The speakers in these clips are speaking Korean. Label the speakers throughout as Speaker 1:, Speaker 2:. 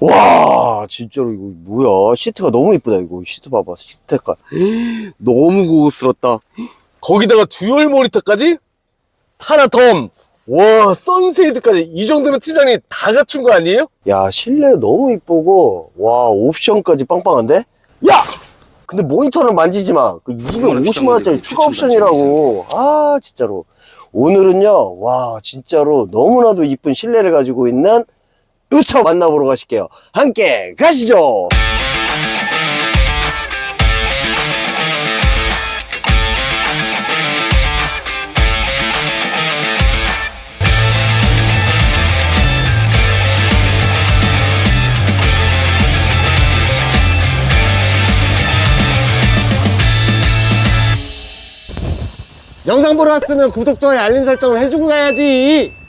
Speaker 1: 와 진짜로 이거 뭐야 시트가 너무 이쁘다 이거 시트 봐봐 시트 색깔 너무 고급스럽다 거기다가 듀얼 모니터까지 타나텀 와 선세이드까지 이 정도면 팀장님 다 갖춘 거 아니에요? 야 실내 너무 이쁘고 와 옵션까지 빵빵한데? 야! 근데 모니터는 만지지 마. 그 250만 원짜리 추가 옵션이라고. 아 진짜로. 오늘은요. 와 진짜로 너무나도 이쁜 실내를 가지고 있는 루터 만나보러 가실게요. 함께 가시죠.
Speaker 2: 영상 보러 왔으면 구독, 좋아요, 알림 설정을 해주고 가야지.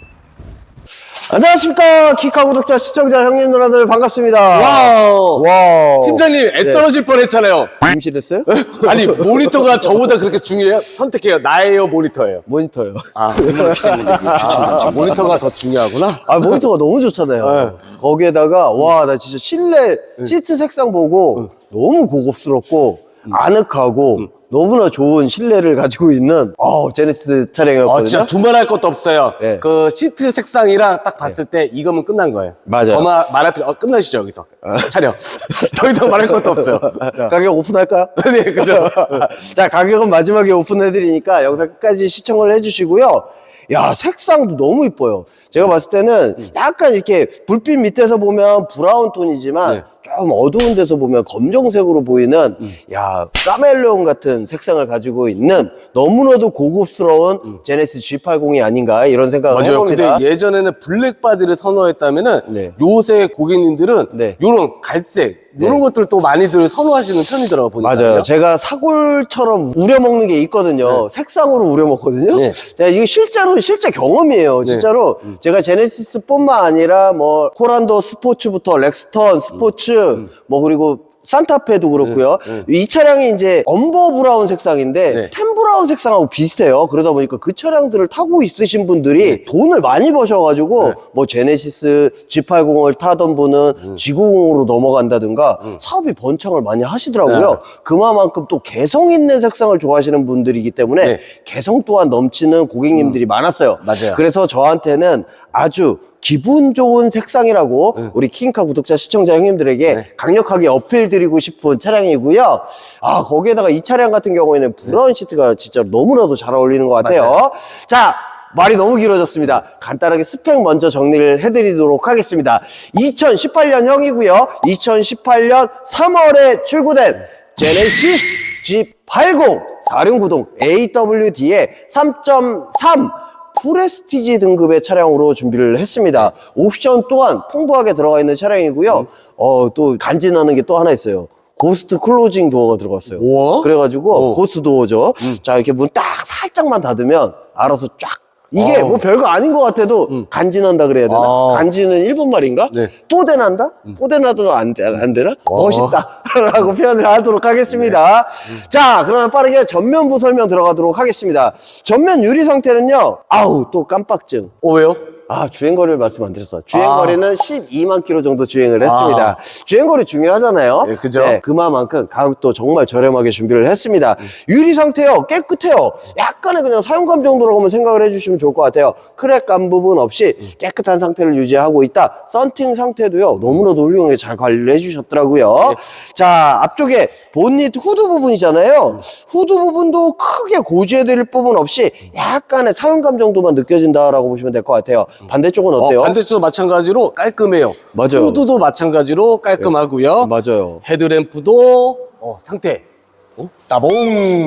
Speaker 1: 안녕하십니까 키카 구독자 시청자 형님 누나들 반갑습니다.
Speaker 2: 와우.
Speaker 1: 와.
Speaker 2: 팀장님, 애
Speaker 1: 네.
Speaker 2: 떨어질 뻔했잖아요.
Speaker 1: 임실했어요?
Speaker 2: 아니, 모니터가 저보다 그렇게 중요해요? 선택해요. 나예요, 모니터예요?
Speaker 1: 모니터요.
Speaker 2: 아, 아, 모니터가 더 중요하구나.
Speaker 1: 아 모니터가 너무 좋잖아요. 거기에다가 와 나 진짜 실내 시트 색상 보고 너무 고급스럽고 아늑하고 너무나 좋은 실내를 가지고 있는 어 제네시스 차량이었거든요.
Speaker 2: 어, 진짜 두말할 것도 없어요.
Speaker 1: 네.
Speaker 2: 그 시트 색상이랑 딱 봤을 때 이거면 끝난 거예요.
Speaker 1: 맞아요.
Speaker 2: 더 말, 말할 필요, 어, 끝나시죠, 여기서. 촬영. 더 이상 말할 것도 없어요.
Speaker 1: 가격 오픈할까요?
Speaker 2: 네, 그죠.
Speaker 1: 자 가격은 마지막에 오픈해드리니까 영상 끝까지 시청을 해주시고요. 야 색상도 너무 이뻐요. 제가 봤을 때는 약간 이렇게 불빛 밑에서 보면 브라운 톤이지만
Speaker 2: 네.
Speaker 1: 좀 어두운 데서 보면 검정색으로 보이는 야 까멜레온 같은 색상을 가지고 있는 너무나도 고급스러운 제네시스 G80이 아닌가 이런 생각을
Speaker 2: 맞아요.
Speaker 1: 해봅니다.
Speaker 2: 근데 예전에는 블랙 바디를 선호했다면은
Speaker 1: 네.
Speaker 2: 요새 고객님들은
Speaker 1: 네.
Speaker 2: 요런 갈색 요런 것들 또 많이들 선호하시는 편이더라고 보니까.
Speaker 1: 맞아요. 제가 사골처럼 우려 먹는 게 있거든요. 색상으로 우려 먹거든요.
Speaker 2: 네.
Speaker 1: 제가 이거 실제로, 실제 경험이에요. 진짜로. 제가 제네시스뿐만 아니라 뭐, 코란도 스포츠부터 렉스턴 스포츠, 뭐, 그리고 산타페도 그렇고요. 이 차량이 이제 엄버 브라운 색상인데
Speaker 2: 네.
Speaker 1: 템 브라운 색상하고 비슷해요. 그러다 보니까 그 차량들을 타고 있으신 분들이 돈을 많이 버셔가지고 뭐 제네시스 G80을 타던 분은 G90으로 넘어간다든가 사업이 번창을 많이 하시더라고요. 그만큼 또 개성 있는 색상을 좋아하시는 분들이기 때문에
Speaker 2: 네.
Speaker 1: 개성 또한 넘치는 고객님들이 많았어요.
Speaker 2: 맞아요.
Speaker 1: 그래서 저한테는 아주 기분 좋은 색상이라고 우리 킹카 구독자 시청자 형님들에게 강력하게 어필 드리고 싶은 차량이고요. 아, 거기에다가 이 차량 같은 경우에는 브라운 시트가 진짜 너무나도 잘 어울리는 것 같아요. 자, 말이 너무 길어졌습니다. 간단하게 스펙 먼저 정리를 해드리도록 하겠습니다. 2018년형이고요. 2018년 3월에 출고된 제네시스 G80 4륜구동 AWD의 3.3 프레스티지 등급의 차량으로 준비를 했습니다. 옵션 또한 풍부하게 들어가 있는 차량이고요. 어, 또 간지나는 게 또 하나 있어요. 고스트 클로징 도어가 들어갔어요.
Speaker 2: 우와.
Speaker 1: 그래가지고
Speaker 2: 어.
Speaker 1: 고스트 도어죠. 자 이렇게 문 딱 살짝만 닫으면 알아서 쫙. 이게
Speaker 2: 어.
Speaker 1: 뭐 별거 아닌 것 같아도 간지난다 그래야 되나?
Speaker 2: 아.
Speaker 1: 간지는 일본 말인가?
Speaker 2: 네.
Speaker 1: 뽀대난다? 뽀대나도 안, 되, 안 되나? 멋있다. 라고 표현을 하도록 하겠습니다. 자, 그러면 빠르게 전면부 설명 들어가도록 하겠습니다. 전면 유리 상태는요, 아우, 또 깜빡증.
Speaker 2: 어, 왜요?
Speaker 1: 아, 주행거리를 말씀 안 드렸어. 주행거리는 12만 킬로 정도 주행을 했습니다. 주행거리 중요하잖아요.
Speaker 2: 예, 그죠?
Speaker 1: 그만큼 가격도 정말 저렴하게 준비를 했습니다. 유리 상태요, 깨끗해요. 약간의 그냥 사용감 정도라고 만 생각을 해주시면 좋을 것 같아요. 크랙 간 부분 없이 깨끗한 상태를 유지하고 있다. 썬팅 상태도요, 너무나도 훌륭하게 잘 관리를 해주셨더라고요. 자, 앞쪽에 본닛 후드 부분이잖아요. 후드 부분도 크게 고지해드릴 부분 없이 약간의 사용감 정도만 느껴진다라고 보시면 될 것 같아요. 반대쪽은 어때요?
Speaker 2: 어, 반대쪽도 마찬가지로 깔끔해요.
Speaker 1: 맞아요.
Speaker 2: 후드도 마찬가지로 깔끔하고요.
Speaker 1: 맞아요.
Speaker 2: 헤드램프도 어, 상태. 어? 따봉.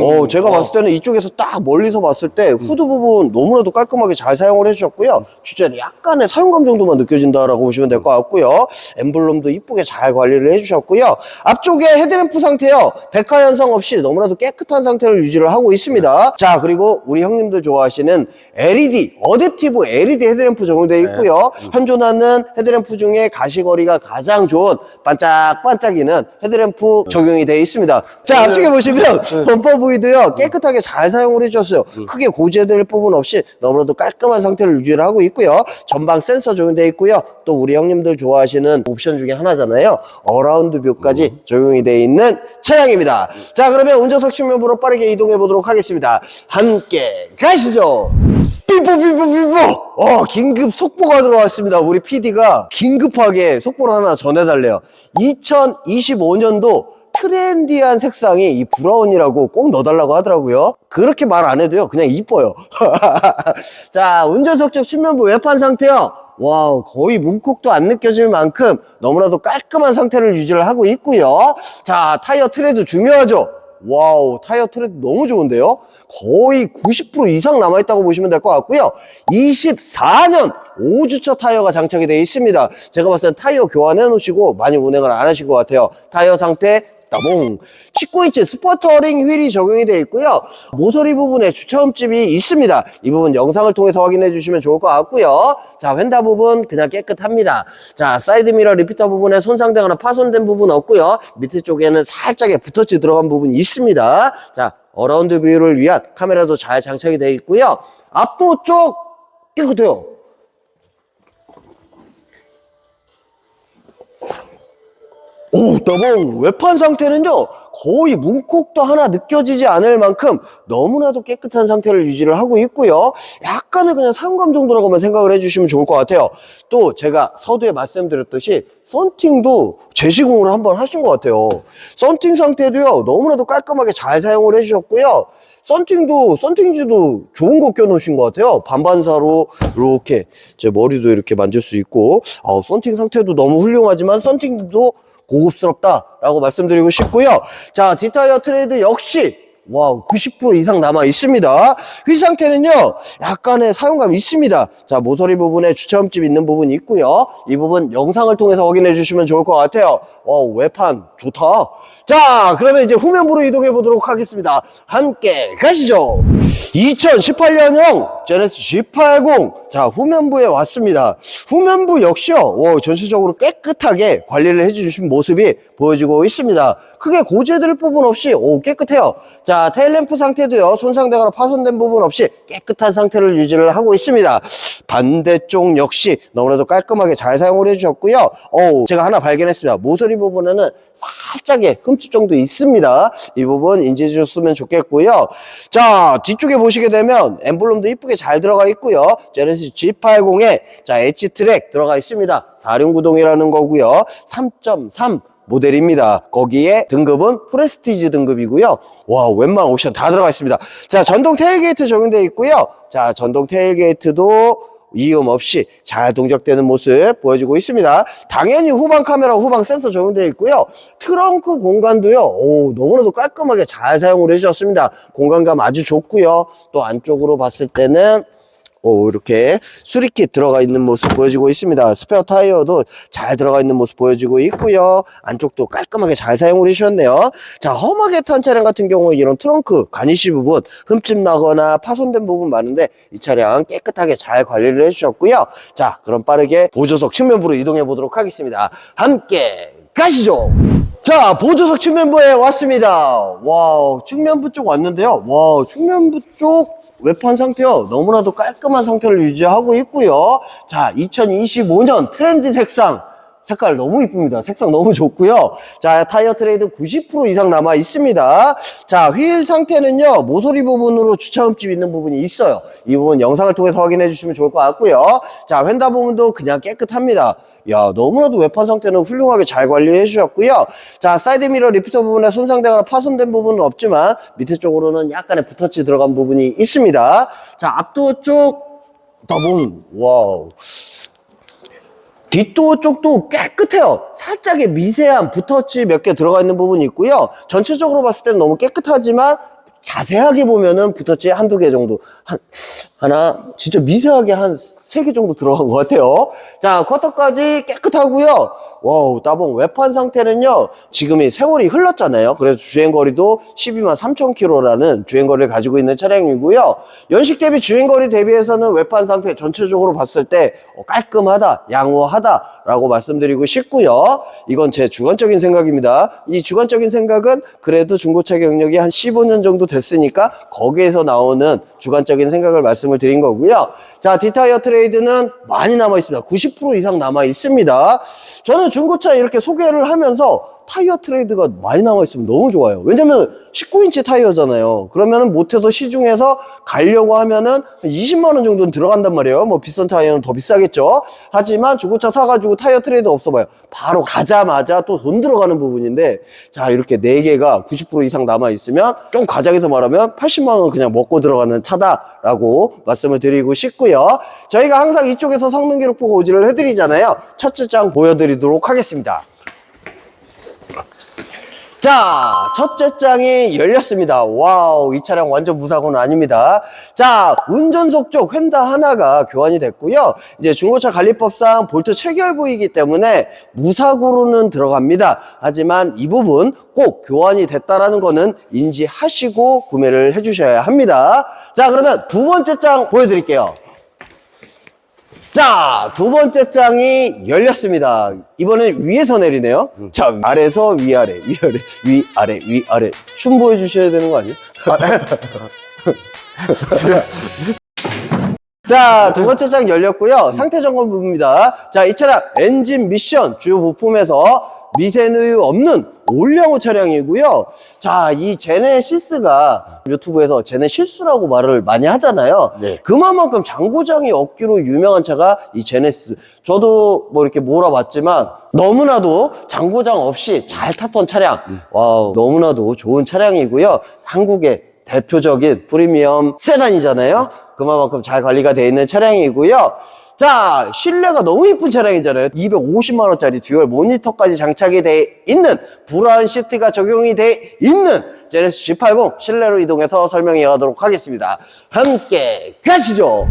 Speaker 1: 어, 제가 봤을 때는 이쪽에서 딱 멀리서 봤을 때 후드 부분 너무나도 깔끔하게 잘 사용을 해주셨고요. 진짜 약간의 사용감 정도만 느껴진다라고 보시면 될 것 같고요. 엠블럼도 이쁘게 잘 관리를 해주셨고요. 앞쪽에 헤드램프 상태요. 백화 현상 없이 너무나도 깨끗한 상태를 유지를 하고 있습니다. 자, 그리고 우리 형님들 좋아하시는 LED, 어댑티브 LED 헤드램프 적용되어 있고요. 현존하는 헤드램프 중에 가시거리가 가장 좋은 반짝반짝이는 헤드램프 적용이 되어 있습니다. 자, 앞쪽에 보시면 범퍼 부위도요, 깨끗하게 잘 사용을 해주셨어요. 크게 고지해드릴 부분 없이 너무나도 깔끔한 상태를 유지를 하고 있고요. 전방 센서 적용되어 있고요. 또 우리 형님들 좋아하시는 옵션 중에 하나잖아요. 어라운드 뷰까지 적용이 되어 있는 차량입니다. 자, 그러면 운전석 측면부로 빠르게 이동해 보도록 하겠습니다. 함께 가시죠. 삐뽀 삐뽀 삐뽀 어 긴급 속보가 들어왔습니다. 우리 PD가 긴급하게 속보를 하나 전해달래요. 2025년도 트렌디한 색상이 이 브라운이라고 꼭 넣어달라고 하더라고요. 그렇게 말 안 해도요. 그냥 이뻐요. 자 운전석 쪽 측면부 외판 상태요. 와우 거의 문콕도 안 느껴질 만큼 너무나도 깔끔한 상태를 유지를 하고 있고요. 자 타이어 트레드 중요하죠 와우 타이어 트레드 너무 좋은데요? 거의 90% 이상 남아있다고 보시면 될 것 같고요. 24년 5주차 타이어가 장착이 되어 있습니다. 제가 봤을 때 타이어 교환해 놓으시고 많이 운행을 안 하신 것 같아요. 타이어 상태 따봉 19인치 스포터링 휠이 적용이 되어 있고요. 모서리 부분에 주차음집이 있습니다. 이 부분 영상을 통해서 확인해 주시면 좋을 것 같고요. 자 휀다 부분 그냥 깨끗합니다. 자 사이드미러 리피터 부분에 손상되거나 파손된 부분 없고요. 밑에 쪽에는 살짝의 붓터치 들어간 부분이 있습니다. 자 어라운드 뷰를 위한 카메라도 잘 장착이 되어 있고요. 앞도 쪽 깨끗해요 오, 따봉! 외판 상태는요, 거의 문콕도 하나 느껴지지 않을 만큼 너무나도 깨끗한 상태를 유지를 하고 있고요. 약간의 그냥 사용감 정도라고만 생각을 해주시면 좋을 것 같아요. 또 제가 서두에 말씀드렸듯이 썬팅도 재시공을 한번 하신 것 같아요. 썬팅 상태도요, 너무나도 깔끔하게 잘 사용을 해주셨고요. 썬팅도, 썬팅지도 좋은 거 껴놓으신 것 같아요. 반반사로 이렇게 제 머리도 이렇게 만질 수 있고, 어, 썬팅 상태도 너무 훌륭하지만 썬팅도 고급스럽다라고 말씀드리고 싶고요. 자, 디타이어 트레이드 역시 와우 90% 이상 남아 있습니다. 휠 상태는요 약간의 사용감이 있습니다. 자 모서리 부분에 주차음집 있는 부분이 있고요. 이 부분 영상을 통해서 확인해 주시면 좋을 것 같아요. 와 외판 좋다. 자 그러면 이제 후면부로 이동해 보도록 하겠습니다. 함께 가시죠. 2018년형 제네스 G80 자 후면부에 왔습니다. 후면부 역시요 와, 전체적으로 깨끗하게 관리를 해주신 모습이 보여지고 있습니다. 크게 고지해드릴 부분 없이 오 깨끗해요. 자 테일램프 상태도요 손상되거나 파손된 부분 없이 깨끗한 상태를 유지를 하고 있습니다. 반대쪽 역시 너무나도 깔끔하게 잘 사용을 해주셨고요. 오 제가 하나 발견했습니다. 모서리 부분에는 살짝의 흠집 정도 있습니다. 이 부분 인지해 주셨으면 좋겠고요. 자 뒤쪽에 보시게 되면 엠블럼도 이쁘게 잘 들어가 있고요. 제네시스 G80에 자 엣지 트랙 들어가 있습니다. 4륜 구동이라는 거고요. 3.3 모델입니다. 거기에 등급은 프레스티지 등급이고요. 와, 웬만한 옵션 다 들어가 있습니다. 자, 전동 테일게이트 적용되어 있고요. 자, 전동 테일게이트도 이음 없이 잘 동작되는 모습 보여주고 있습니다. 당연히 후방 카메라, 후방 센서 적용되어 있고요. 트렁크 공간도요, 오, 너무나도 깔끔하게 잘 사용을 해주셨습니다. 공간감 아주 좋고요. 또 안쪽으로 봤을 때는 오, 이렇게 수리킷 들어가 있는 모습 보여지고 있습니다. 스페어 타이어도 잘 들어가 있는 모습 보여지고 있고요. 안쪽도 깔끔하게 잘 사용을 해주셨네요. 자, 험하게 탄 차량 같은 경우에 이런 트렁크, 가니쉬 부분 흠집 나거나 파손된 부분 많은데 이 차량 깨끗하게 잘 관리를 해주셨고요. 자, 그럼 빠르게 보조석 측면부로 이동해 보도록 하겠습니다. 함께 가시죠. 자, 보조석 측면부에 왔습니다. 와우, 측면부 쪽 왔는데요. 와우, 측면부 쪽 외판 상태요. 너무나도 깔끔한 상태를 유지하고 있고요. 자, 2025년 트렌드 색상. 색깔 너무 이쁩니다. 색상 너무 좋고요. 자, 타이어 트레이드 90% 이상 남아 있습니다. 자, 휠 상태는요. 모서리 부분으로 주차음집 있는 부분이 있어요. 이 부분 영상을 통해서 확인해 주시면 좋을 것 같고요. 자, 휀다 부분도 그냥 깨끗합니다. 야, 너무나도 외판 상태는 훌륭하게 잘 관리를 해주셨고요. 자, 사이드 미러 리피터 부분에 손상되거나 파손된 부분은 없지만 밑에 쪽으로는 약간의 붓터치 들어간 부분이 있습니다. 자, 앞도 쪽 더봉 와우. 뒷도 쪽도 깨끗해요. 살짝의 미세한 붓터치 몇 개 들어가 있는 부분이 있고요. 전체적으로 봤을 때는 너무 깨끗하지만 자세하게 보면은 붓터치 한두 개 정도 한, 하나, 진짜 미세하게 한 세 개 정도 들어간 것 같아요. 자, 쿼터까지 깨끗하고요. 와우, 따봉 외판 상태는요, 지금이 세월이 흘렀잖아요. 그래서 주행거리도 12만 3천 킬로라는 주행거리를 가지고 있는 차량이고요. 연식 대비 주행거리 대비해서는 외판 상태 전체적으로 봤을 때 어, 깔끔하다, 양호하다, 라고 말씀드리고 싶고요. 이건 제 주관적인 생각입니다. 이 주관적인 생각은 그래도 중고차 경력이 한 15년 정도 됐으니까 거기에서 나오는 주관적인 생각을 말씀을 드린 거고요. 자, 디타이어 트레이드는 많이 남아 있습니다. 90% 이상 남아 있습니다. 저는 중고차 이렇게 소개를 하면서 타이어 트레이드가 많이 남아 있으면 너무 좋아요. 왜냐면 19인치 타이어잖아요. 그러면은 못해서 시중에서 가려고 하면은 20만 원 정도는 들어간단 말이에요. 뭐 비싼 타이어는 더 비싸겠죠. 하지만 중고차 사가지고 타이어 트레이드 없어봐요. 바로 가자마자 또 돈 들어가는 부분인데 자 이렇게 4 개가 90% 이상 남아 있으면 좀 과장해서 말하면 80만 원 그냥 먹고 들어가는 차다라고 말씀을 드리고 싶고요. 저희가 항상 이쪽에서 성능 기록부 고지를 해드리잖아요. 첫째 장 보여드리도록 하겠습니다. 자, 첫째 장이 열렸습니다. 와우, 이 차량 완전 무사고는 아닙니다. 자, 운전석 쪽 휀다 하나가 교환이 됐고요. 이제 중고차 관리법상 볼트 체결 부위이기 때문에 무사고로는 들어갑니다. 하지만 이 부분 꼭 교환이 됐다라는 거는 인지하시고 구매를 해주셔야 합니다. 자, 그러면 두 번째 장 보여드릴게요. 자, 두 번째 장이 열렸습니다. 이번엔 위에서 내리네요. 자, 아래에서 위아래, 위아래, 위아래, 위아래. 춤 보여주셔야 되는 거 아니에요? 자, 두 번째 장 열렸고요. 상태 점검 부분입니다. 자, 이 차량 엔진 미션 주요 부품에서 미세누유 없는 올량호 차량이고요. 자, 이 제네시스가 유튜브에서 제네실수라고 말을 많이 하잖아요.
Speaker 2: 네.
Speaker 1: 그만큼 장고장이 없기로 유명한 차가 이 제네시스. 저도 뭐 이렇게 몰아봤지만 너무나도 장고장 없이 잘 탔던 차량. 와우, 너무나도 좋은 차량이고요. 한국의 대표적인 프리미엄 세단이잖아요. 그만큼 잘 관리가 되어 있는 차량이고요. 자, 실내가 너무 이쁜 차량이잖아요. 250만원짜리 듀얼 모니터까지 장착이 돼 있는 브라운 시트가 적용이 돼 있는 제네스 G80 실내로 이동해서 설명해 가도록 하겠습니다. 함께 가시죠.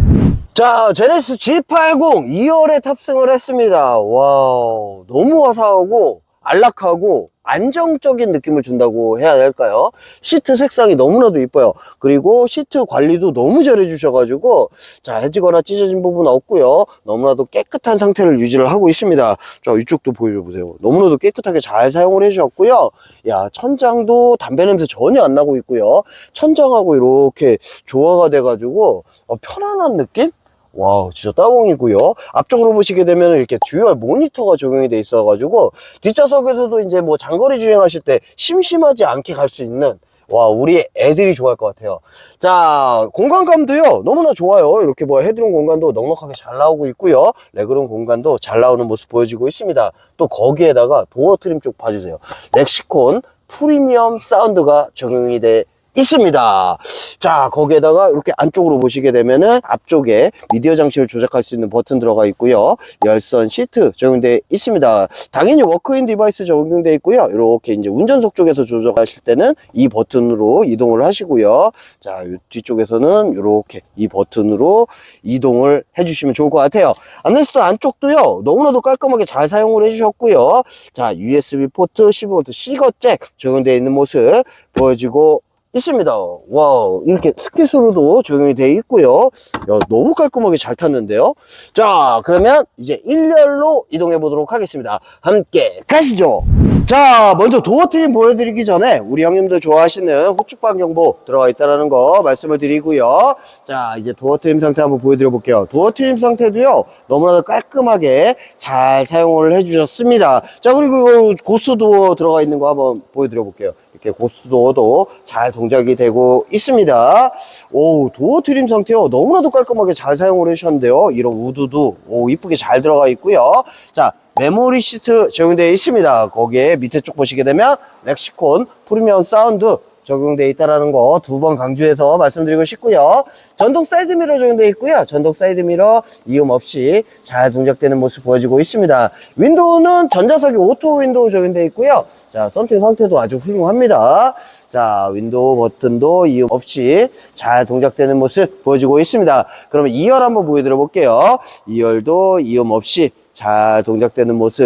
Speaker 1: 자, 제네스 G80 2열에 탑승을 했습니다. 와우, 너무 화사하고 안락하고 안정적인 느낌을 준다고 해야 할까요? 시트 색상이 너무나도 이뻐요. 그리고 시트 관리도 너무 잘 해 주셔가지고 자 해지거나 찢어진 부분 없고요. 너무나도 깨끗한 상태를 유지를 하고 있습니다. 자 이쪽도 보여보세요. 너무나도 깨끗하게 잘 사용을 해주셨고요. 야 천장도 담배 냄새 전혀 안 나고 있고요. 천장하고 이렇게 조화가 돼가지고 어, 편안한 느낌? 와우 진짜 따봉이고요. 앞쪽으로 보시게 되면 이렇게 듀얼 모니터가 적용이 돼 있어 가지고 뒷좌석에서도 이제 뭐 장거리 주행하실 때 심심하지 않게 갈 수 있는 와 우리 애들이 좋아할 것 같아요. 자 공간감도요. 너무나 좋아요. 이렇게 뭐 헤드룸 공간도 넉넉하게 잘 나오고 있고요. 레그룸 공간도 잘 나오는 모습 보여지고 있습니다. 또 거기에다가 도어 트림 쪽 봐주세요. 렉시콘 프리미엄 사운드가 적용이 돼 있습니다. 자, 거기에다가 이렇게 안쪽으로 보시게 되면은 앞쪽에 미디어 장치를 조작할 수 있는 버튼 들어가 있고요. 열선 시트 적용되어 있습니다. 당연히 워크인 디바이스 적용되어 있고요. 이렇게 이제 운전석 쪽에서 조작하실 때는 이 버튼으로 이동을 하시고요. 자, 이 뒤쪽에서는 이렇게 이 버튼으로 이동을 해주시면 좋을 것 같아요. 암레스트 안쪽도요. 너무나도 깔끔하게 잘 사용을 해주셨고요. 자, USB 포트 15V C거 잭 적용되어 있는 모습 보여지고 있습니다. 와, 이렇게 스키스로도 적용이 되어 있고요. 야, 너무 깔끔하게 잘 탔는데요. 자, 그러면 이제 1열로 이동해 보도록 하겠습니다. 함께 가시죠. 자, 먼저 도어 트림 보여드리기 전에 우리 형님들 좋아하시는 후축방 정보 들어가 있다는 거 말씀을 드리고요. 자, 이제 도어 트림 상태 한번 보여드려 볼게요. 도어 트림 상태도요, 너무나도 깔끔하게 잘 사용을 해주셨습니다. 자, 그리고 이 고스 도어 들어가 있는 거 한번 보여드려 볼게요. 이렇게 고스 도어도 잘 동작이 되고 있습니다. 오, 도어 트림 상태요. 너무나도 깔끔하게 잘 사용을 해주셨는데요. 이런 우드도 오, 이쁘게 잘 들어가 있고요. 자, 메모리 시트 적용되어 있습니다. 거기에 밑에 쪽 보시게 되면 렉시콘 프리미엄 사운드 적용되어 있다라는 거두 번 강조해서 말씀드리고 싶고요. 전동 사이드미러 적용되어 있고요. 전동 사이드미러 이음 없이 잘 동작되는 모습 보여지고 있습니다. 윈도우는 전자석이 오토 윈도우 적용되어 있고요. 자, 썬팅 상태도 아주 훌륭합니다. 자, 윈도우 버튼도 이음 없이 잘 동작되는 모습 보여지고 있습니다. 그러면 2열 한번 보여드려 볼게요. 2열도 이음 없이 잘 동작되는 모습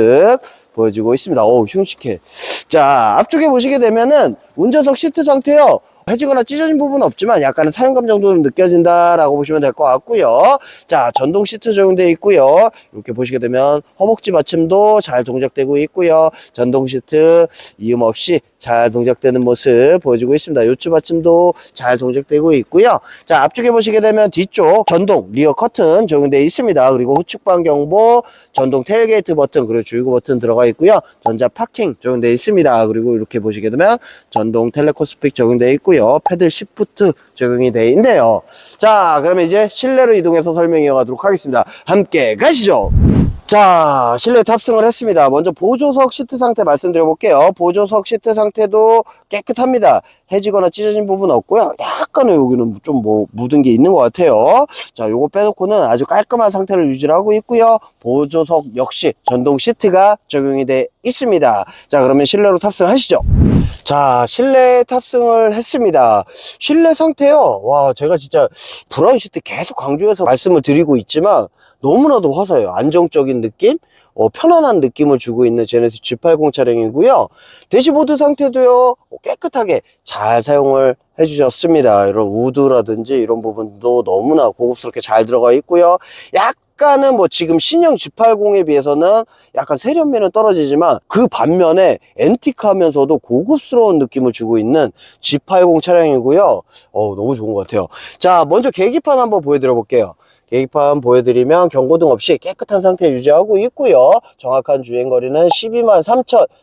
Speaker 1: 보여지고 있습니다. 어우, 흉측해. 자, 앞쪽에 보시게 되면은 운전석 시트 상태요. 해지거나 찢어진 부분은 없지만 약간의 사용감 정도는 느껴진다라고 보시면 될 것 같고요. 자, 전동 시트 적용되어 있고요. 이렇게 보시게 되면 허벅지 받침도 잘 동작되고 있고요. 전동 시트 이음 없이 잘 동작되는 모습 보여주고 있습니다. 요추 받침도 잘 동작되고 있고요. 자, 앞쪽에 보시게 되면 뒤쪽 전동 리어 커튼 적용되어 있습니다. 그리고 후측방 경보, 전동 테일게이트 버튼, 그리고 주유구 버튼 들어가 있고요. 전자 파킹 적용되어 있습니다. 그리고 이렇게 보시게 되면 전동 텔레코스픽 적용되어 있고요. 패들 시프트 적용이 되어 있네요. 자, 그러면 이제 실내로 이동해서 설명해 가도록 하겠습니다. 함께 가시죠. 자, 실내 탑승을 했습니다. 먼저 보조석 시트 상태 말씀드려 볼게요. 보조석 시트 상태도 깨끗합니다. 해지거나 찢어진 부분 없고요. 약간은 여기는 좀 뭐 묻은 게 있는 것 같아요. 자, 요거 빼놓고는 아주 깔끔한 상태를 유지를 하고 있고요. 보조석 역시 전동 시트가 적용이 돼 있습니다. 자, 그러면 실내로 탑승하시죠. 자, 실내 탑승을 했습니다. 실내 상태요. 와, 제가 진짜 브라운 시트 계속 강조해서 말씀을 드리고 있지만 너무나도 화사해요. 안정적인 느낌? 어, 편안한 느낌을 주고 있는 제네시스 G80 차량이고요. 대시보드 상태도요, 깨끗하게 잘 사용을 해주셨습니다. 이런 우드라든지 이런 부분도 너무나 고급스럽게 잘 들어가 있고요. 약간은 뭐 지금 신형 G80에 비해서는 약간 세련미는 떨어지지만 그 반면에 앤틱하면서도 고급스러운 느낌을 주고 있는 G80 차량이고요. 어 너무 좋은 것 같아요. 자, 먼저 계기판 한번 보여드려 볼게요. 계기판 보여드리면 경고등 없이 깨끗한 상태 유지하고 있고요. 정확한 주행거리는 12만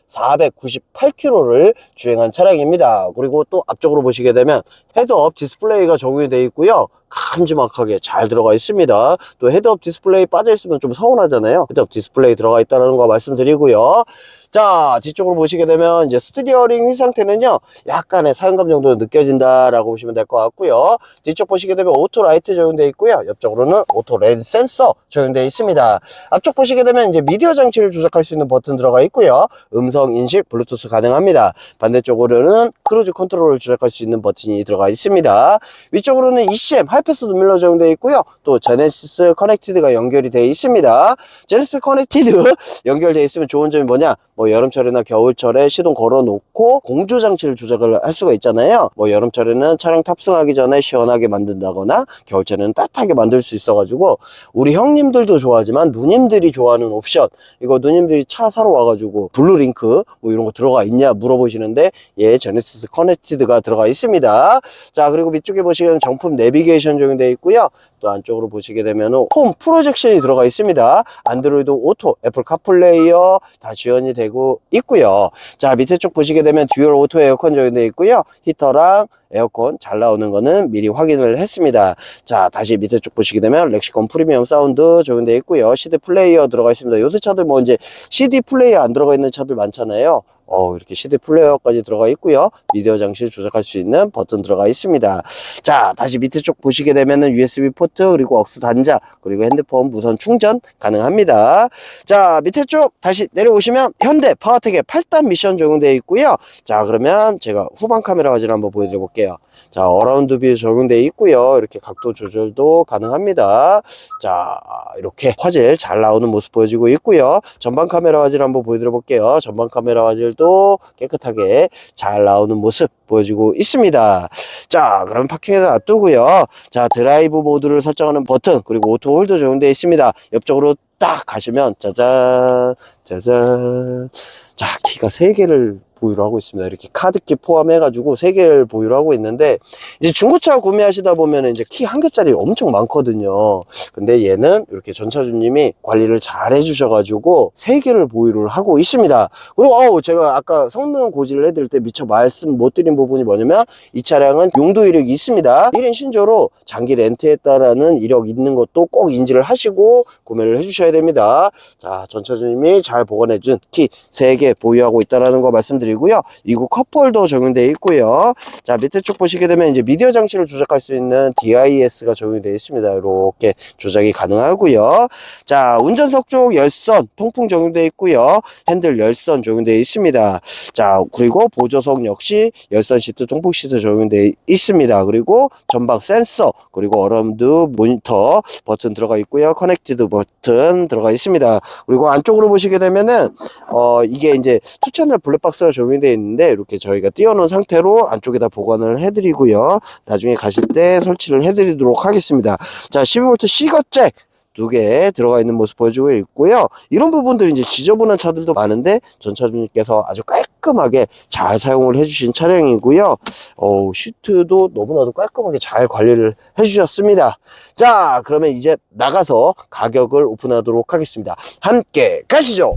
Speaker 1: 3,498km를 주행한 차량입니다. 그리고 또 앞쪽으로 보시게 되면 헤드업 디스플레이가 적용이 되어 있고요. 큼지막하게 잘 들어가 있습니다. 또 헤드업 디스플레이 빠져 있으면 좀 서운하잖아요. 헤드업 디스플레이 들어가 있다는 거 말씀드리고요. 자, 뒤쪽으로 보시게 되면 이제 스티리어링 휠 상태는요. 약간의 사용감 정도 느껴진다라고 보시면 될 것 같고요. 뒤쪽 보시게 되면 오토 라이트 적용되어 있고요. 옆쪽으로는 오토 레드 센서 적용되어 있습니다. 앞쪽 보시게 되면 이제 미디어 장치를 조작할 수 있는 버튼 들어가 있고요. 음성 인식, 블루투스 가능합니다. 반대쪽으로는 크루즈 컨트롤을 조작할 수 있는 버튼이 들어가 있습니다. 위쪽으로는 ECM, 하이패스 눈밀러 적용되어 있고요. 또 제네시스 커넥티드가 연결이 되어 있습니다. 제네시스 커넥티드 연결되어 있으면 좋은 점이 뭐냐? 뭐 여름철이나 겨울철에 시동 걸어 놓고 공조 장치를 조작을 할 수가 있잖아요. 뭐 여름철에는 차량 탑승하기 전에 시원하게 만든다거나 겨울철에는 따뜻하게 만들 수 있어가지고 우리 형님들도 좋아하지만 누님들이 좋아하는 옵션 이거 누님들이 차 사러 와가지고 블루링크 뭐 이런 거 들어가 있냐 물어보시는데 예 제네시스 커넥티드가 들어가 있습니다. 자 그리고 밑쪽에 보시면 정품 내비게이션 적용되어 있고요. 또 안쪽으로 보시게 되면 홈 프로젝션이 들어가 있습니다. 안드로이드 오토, 애플 카플레이어 다 지원이 되고 있고요. 자 밑에 쪽 보시게 되면 듀얼 오토 에어컨 적용되어 있고요. 히터랑 에어컨 잘 나오는 거는 미리 확인을 했습니다. 자 다시 밑에 쪽 보시게 되면 렉시콘 프리미엄 사운드 적용되어 있고요. CD 플레이어 들어가 있습니다. 요새 차들 뭐 이제 CD 플레이어 안 들어가 있는 차들 많잖아요. 어, 이렇게 CD 플레이어까지 들어가 있고요. 미디어 장치를 조작할 수 있는 버튼 들어가 있습니다. 자, 다시 밑에 쪽 보시게 되면은 USB 포트, 그리고 억스 단자, 그리고 핸드폰 무선 충전 가능합니다. 자, 밑에 쪽 다시 내려오시면 현대 파워텍의 8단 미션 적용되어 있고요. 자, 그러면 제가 후방 카메라 화질 한번 보여드려 볼게요. 자, 어라운드 뷰 적용되어 있고요. 이렇게 각도 조절도 가능합니다. 자, 이렇게 화질 잘 나오는 모습 보여지고 있고요. 전방 카메라 화질 한번 보여드려 볼게요. 전방 카메라 화질도 깨끗하게 잘 나오는 모습 보여지고 있습니다. 자, 그럼 파킹에 놔두고요. 자, 드라이브 모드를 설정하는 버튼, 그리고 오토 홀드 적용되어 있습니다. 옆쪽으로 딱 가시면, 짜잔, 짜잔. 자, 키가 3개를 보유를 하고 있습니다. 이렇게 카드키 포함해가지고 3개를 보유를 하고 있는데, 이제 중고차 구매하시다 보면 이제 키 한 개짜리 엄청 많거든요. 근데 얘는 이렇게 전차주님이 관리를 잘 해주셔가지고 3개를 보유를 하고 있습니다. 그리고 어우, 제가 아까 성능 고지를 해드릴 때 미처 말씀 못 드린 부분이 뭐냐면 이 차량은 용도 이력이 있습니다. 1인 신조로 장기 렌트했다라는 이력 있는 것도 꼭 인지를 하시고 구매를 해주셔야 됩니다. 자, 전차주님이 잘 보관해준 키 3개 보유하고 있다는 거 말씀드립니다. 말씀드리고요. 이구 컵홀더 적용되어 있고요. 자, 밑에 쪽 보시게 되면 이제 미디어 장치를 조작할 수 있는 DIS가 적용되어 있습니다. 이렇게 조작이 가능하고요. 자, 운전석 쪽 열선 통풍 적용되어 있고요. 핸들 열선 적용되어 있습니다. 자, 그리고 보조석 역시 열선 시트, 통풍 시트 적용되어 있습니다. 그리고 전방 센서, 그리고 어라운드 모니터 버튼 들어가 있고요. 커넥티드 버튼 들어가 있습니다. 그리고 안쪽으로 보시게 되면은 어 이게 이제 투 채널 블랙박스가 적용되어 있는데 이렇게 저희가 띄워놓은 상태로 안쪽에다 보관을 해드리고요. 나중에 가실 때 설치를 해드리도록 하겠습니다. 자, 12V C거잭 두 개 들어가 있는 모습 보여주고 있고요. 이런 부분들이 이제 지저분한 차들도 많은데 전차주님께서 아주 깔 끔하게 잘 사용을 해주신 차량이고요. 어우, 시트도 너무나도 깔끔하게 잘 관리를 해주셨습니다. 자, 그러면 이제 나가서 가격을 오픈하도록 하겠습니다. 함께 가시죠.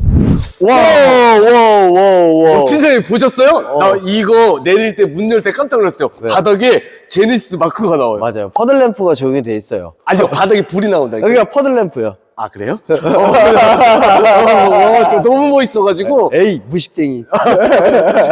Speaker 1: 와, 와, 와, 와.
Speaker 2: 어, 팀장님 보셨어요? 나 이거 내릴 때 문 열 때 깜짝 놀랐어요. 바닥에 제니스 마크가 나와요.
Speaker 1: 맞아요. 퍼들램프가 적용이 돼 있어요.
Speaker 2: 아니요, 바닥에 불이 나온다.
Speaker 1: 여기가 퍼들램프요.
Speaker 2: 아, 그래요? 어, 어, 저 너무 멋있어가지고.
Speaker 1: 에이, 무식쟁이.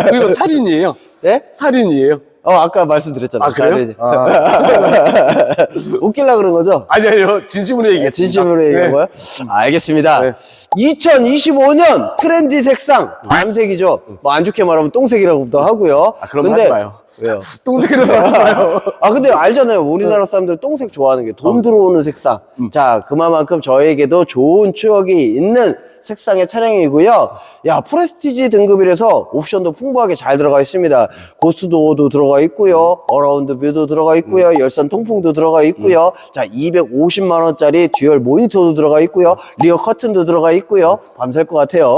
Speaker 2: 그리고 살인이에요.
Speaker 1: 네?
Speaker 2: 살인이에요.
Speaker 1: 어, 아까 말씀드렸잖아요.
Speaker 2: 아, 그래요?
Speaker 1: 웃길라 그런 거죠?
Speaker 2: 아니, 아니요. 진심으로 얘기했습니다.
Speaker 1: 진심으로 얘기한
Speaker 2: 네.
Speaker 1: 거요? 알겠습니다.
Speaker 2: 네.
Speaker 1: 2025년 트렌디 색상 밤색이죠. 뭐 안 좋게 말하면 똥색이라고도 하고요.
Speaker 2: 아, 그럼
Speaker 1: 근데
Speaker 2: 하지 마요.
Speaker 1: 왜요?
Speaker 2: 똥색으로 하지 마요.
Speaker 1: 아 근데 알잖아요. 우리나라 사람들 똥색 좋아하는 게 돈 들어오는 색상. 자 그만큼 저에게도 좋은 추억이 있는 색상의 차량이고요. 야 프레스티지 등급이라서 옵션도 풍부하게 잘 들어가 있습니다. 고스 도어도 들어가 있고요. 어라운드 뷰도 들어가 있고요. 열선 통풍도 들어가 있고요. 자 250만 원짜리 듀얼 모니터도 들어가 있고요. 리어 커튼도 들어가 있고요. 밤샐 것 같아요.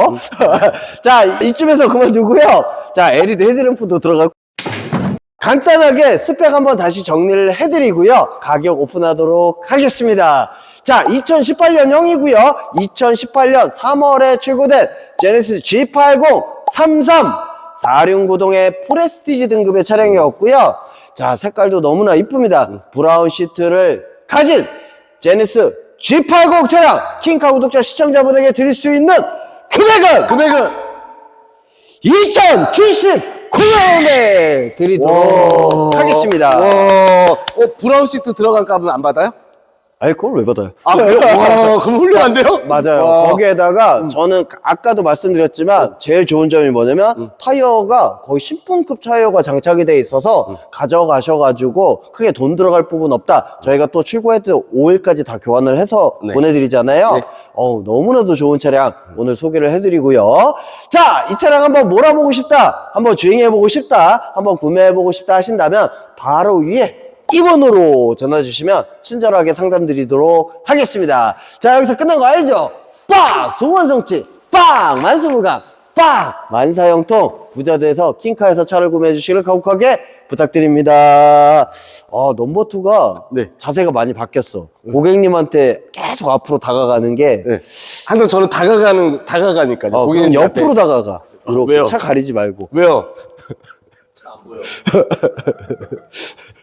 Speaker 1: 자 이쯤에서 그만두고요. 자 LED 헤드램프도 들어가 간단하게 스펙 한번 다시 정리를 해드리고요. 가격 오픈하도록 하겠습니다. 자, 2018년형이고요. 2018년 3월에 출고된 제네시스 G80 33 4륜구동의 프레스티지 등급의 차량이었고요. 자, 색깔도 너무나 이쁩니다. 브라운 시트를 가진 제네시스 G80 차량 킹카 구독자 시청자분에게 드릴 수 있는 금액은
Speaker 2: 금액은
Speaker 1: 2,079원에 드리도록 하겠습니다.
Speaker 2: 와, 어, 브라운 시트 들어간 값은 안 받아요?
Speaker 1: 아니, 그걸 왜 받아요?
Speaker 2: 아? 와, 그럼 훌륭한데요?
Speaker 1: 맞아요.
Speaker 2: 와.
Speaker 1: 거기에다가 저는 아까도 말씀드렸지만 제일 좋은 점이 뭐냐면 타이어가 거의 신품급 타이어가 장착이 돼 있어서 가져가셔가지고 크게 돈 들어갈 부분 없다. 저희가 또 출고해도 5일까지 다 교환을 해서
Speaker 2: 네.
Speaker 1: 보내드리잖아요.
Speaker 2: 네.
Speaker 1: 어우, 너무나도 좋은 차량 오늘 소개를 해드리고요. 자, 이 차량 한번 몰아보고 싶다. 한번 주행해보고 싶다. 한번 구매해보고 싶다 하신다면 바로 위에 이번으로 전화 주시면 친절하게 상담 드리도록 하겠습니다. 자, 여기서 끝난 거 알죠? 빡! 소원성취! 빡! 만수무강! 빡! 만사형통! 부자돼서 킹카에서 차를 구매해 주시길 가혹하게 부탁드립니다. 아, 넘버2가
Speaker 2: 네.
Speaker 1: 자세가 많이 바뀌었어. 고객님한테 계속 앞으로 다가가는 게
Speaker 2: 네. 항상 저는 다가가는, 다가가니까요.
Speaker 1: 어, 그럼
Speaker 2: 고객님한테.
Speaker 1: 옆으로 다가가. 이렇게
Speaker 2: 왜요?
Speaker 1: 차 가리지 말고.
Speaker 2: 왜요?